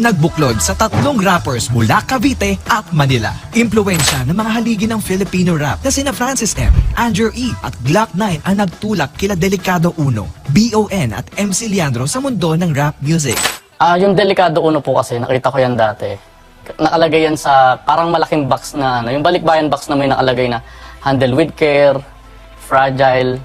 nagbuklod sa tatlong rappers mula Cavite at Manila. Impluensya ng mga haligi ng Filipino rap na sina Francis M, Andrew E at Glock 9 ang nagtulak kila Delicado Uno, BON at MC Leandro sa mundo ng rap music. Ah, yung delikado uno po kasi, nakita ko yan dati. Nakalagay yan sa parang malaking box na, ano, yung balikbayan box na may nakalagay na handle with care, fragile.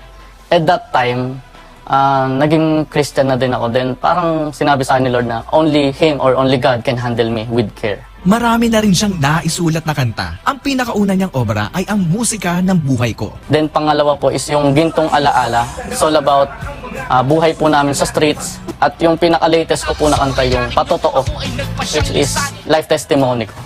At that time, ah, naging Christian na din ako. Then parang sinabi sa akin ni Lord na only Him or only God can handle me with care. Marami na rin siyang naisulat na kanta. Ang pinakauna niyang obra ay ang musika ng buhay ko. Then pangalawa po is yung Gintong Alaala. It's all about ah, buhay po namin sa streets. At yung pinaka-latest ko po na kanta yung Patotoo, which is life testimony ko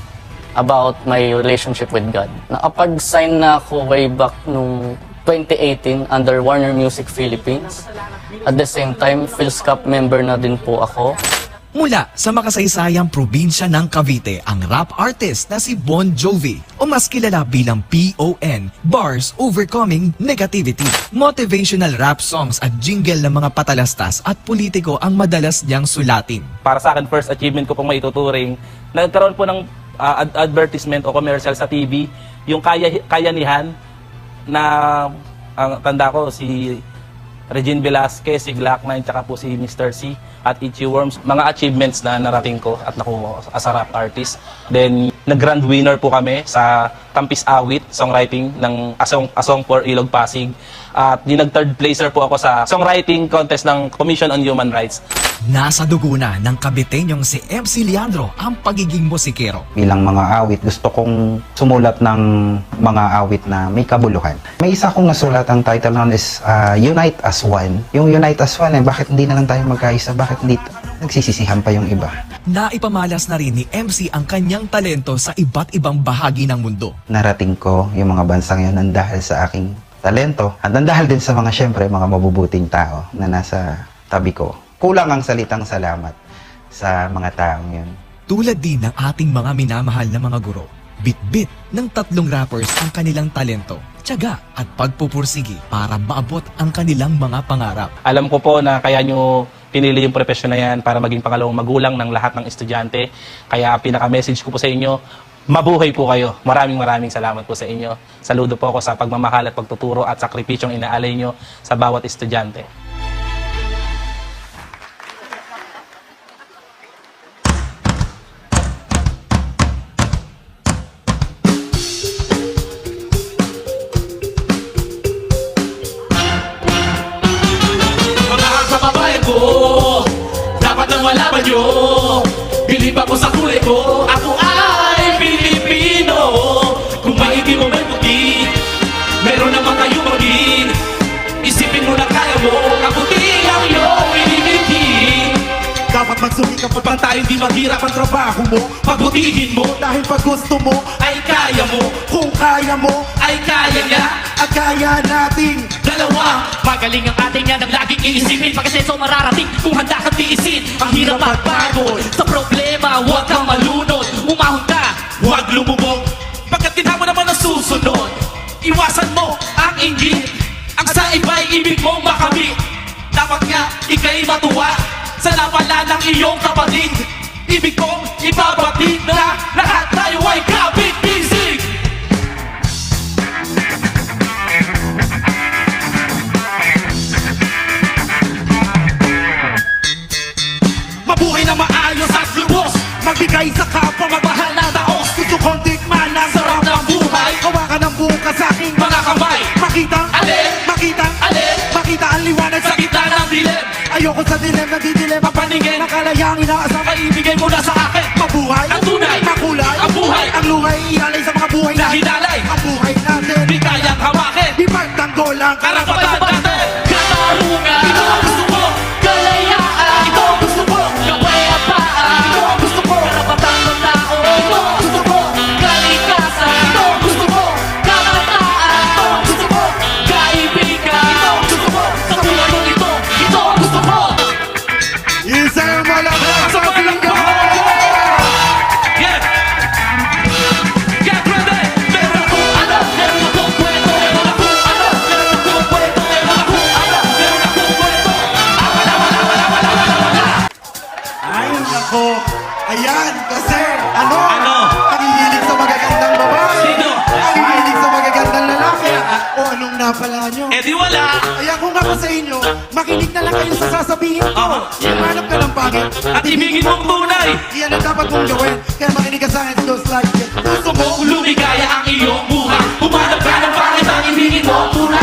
about my relationship with God. Nakapag-sign na ako way back nung 2018 under Warner Music Philippines. At the same time, Phil's Cup member na din po ako. Mula sa makasaysayang probinsya ng Cavite, ang rap artist na si Bon Jovi o mas kilala bilang PON, Bars Overcoming Negativity. Motivational rap songs at jingle ng mga patalastas at politiko ang madalas niyang sulatin. para sa akin, first achievement ko pong maituturing, nagkaroon po ng ad- advertisement o commercial sa TV, yung kaya, kayanihan na ang tanda ko si Regine Velasquez, si Glock 9, tsaka po si Mr. C at Itchy Worms. Mga achievements na narating ko at nakuha ko as a rap artist. Then, nag-grand winner po kami sa Tampis Awit, songwriting ng Asong, Asong for Ilog Pasig. At di nag-third placer po ako sa songwriting contest ng Commission on Human Rights. Nasa dugo na ng Caviteñong si MC Leandro ang pagiging musikero. bilang mga awit, gusto kong sumulat ng mga awit na may kabuluhan. May isa kong nasulat, ang title nun is uh, Unite as One. Yung Unite as One, eh, bakit hindi na lang tayo magkaisa? Bakit hindi nagsisisihan pa yung iba? Naipamalas na rin ni MC ang kanyang talento sa iba't ibang bahagi ng mundo. Narating ko yung mga bansang yun ng dahil sa aking talento at ng dahil din sa mga syempre mga mabubuting tao na nasa tabi ko. Kulang ang salitang salamat sa mga taong yun. Tulad din ng ating mga minamahal na mga guro, bit-bit ng tatlong rappers ang kanilang talento, tiyaga at pagpupursigi para maabot ang kanilang mga pangarap. Alam ko po na kaya nyo pinili yung profesyon na yan para maging pangalawang magulang ng lahat ng estudyante. Kaya pinaka-message ko po sa inyo, mabuhay po kayo. Maraming maraming salamat po sa inyo. Saludo po ako sa pagmamahal at pagtuturo at sakripisyong inaalay nyo sa bawat estudyante. Nang nyo Bilib ako sa kulay ko. Ako ay Pilipino. Kung maigi mo may puti Meron naman kayo maging. Isipin mo na kaya mo Kaputi ang iyong inibigin Dapat magsumikap Upang tayo di maghirap ang trabaho mo. Pagbutihin mo dahil pag gusto mo Ay kaya mo. Kung kaya mo Ay kaya niya. At kaya nating Dalawa, magaling ang ating yan ang laging iisipin. Pagkasenso mararating kung handa tiisin Ang hirap magbago Sa problema, huwag kang malunod. Umahon ka, huwag lumubog. Pagkat mo naman ang susunod Iwasan mo ang inggit. Ang sa iba'y ibig mong makamit. Dapat nga, ika'y matuwa Sa napala ng iyong kapatid. Ibig kong ibabatid na sa aking Mga kamay Makita Alin? Makita Alin? Makita ang liwanag Sa gitna ng dilim Ayoko sa dilim na didilim Papaningin. Nakalayang inaasam Maibigay mo na sa akin Mabuhay Ang tunay. Makulay Ang buhay. Ang luhay Ialay sa mga buhay Na hinalay. Ang buhay natin Di kayang hawakin Di pagtanggol ang Karapatan wala. Kaya kung ako sa inyo, makinig na lang kayo sa sasabihin ko. Ah. Uh-huh. Humanap ka ng pangit at ibigin mong tunay. Iyan ang dapat kong gawin, kaya makinig ka sa akin just like this. Puso mo, lumigaya ang iyong buhay. Humanap ka ng pangit at ibigin mong tunay.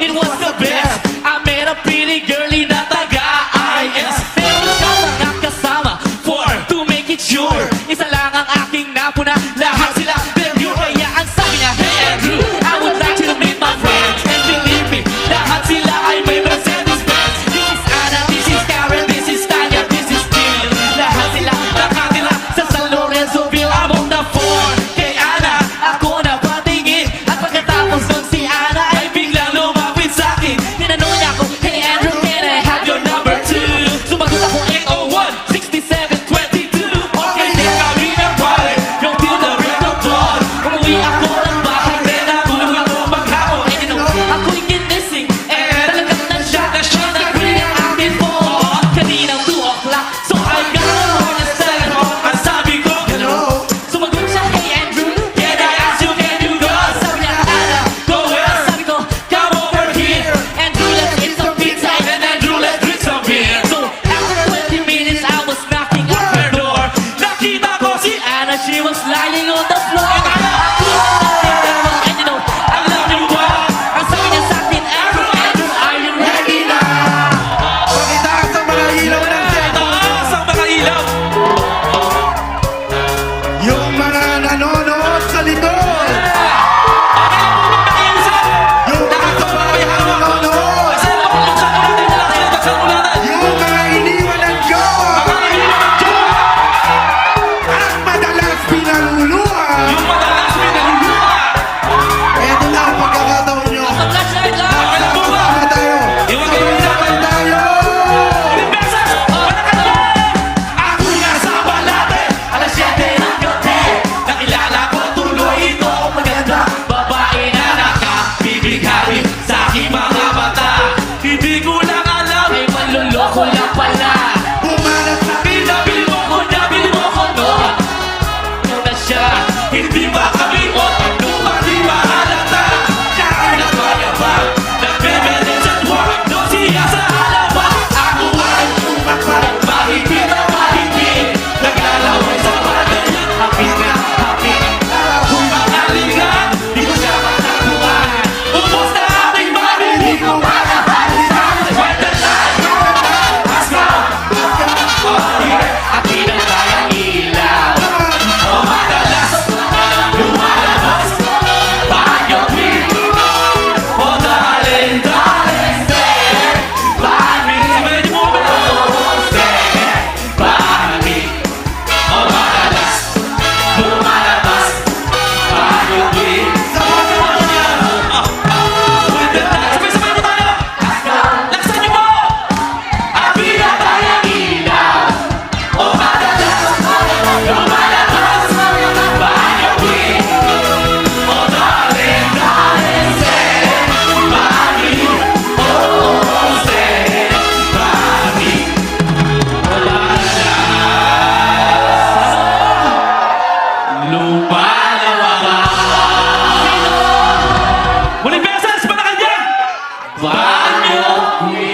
It was the best. I know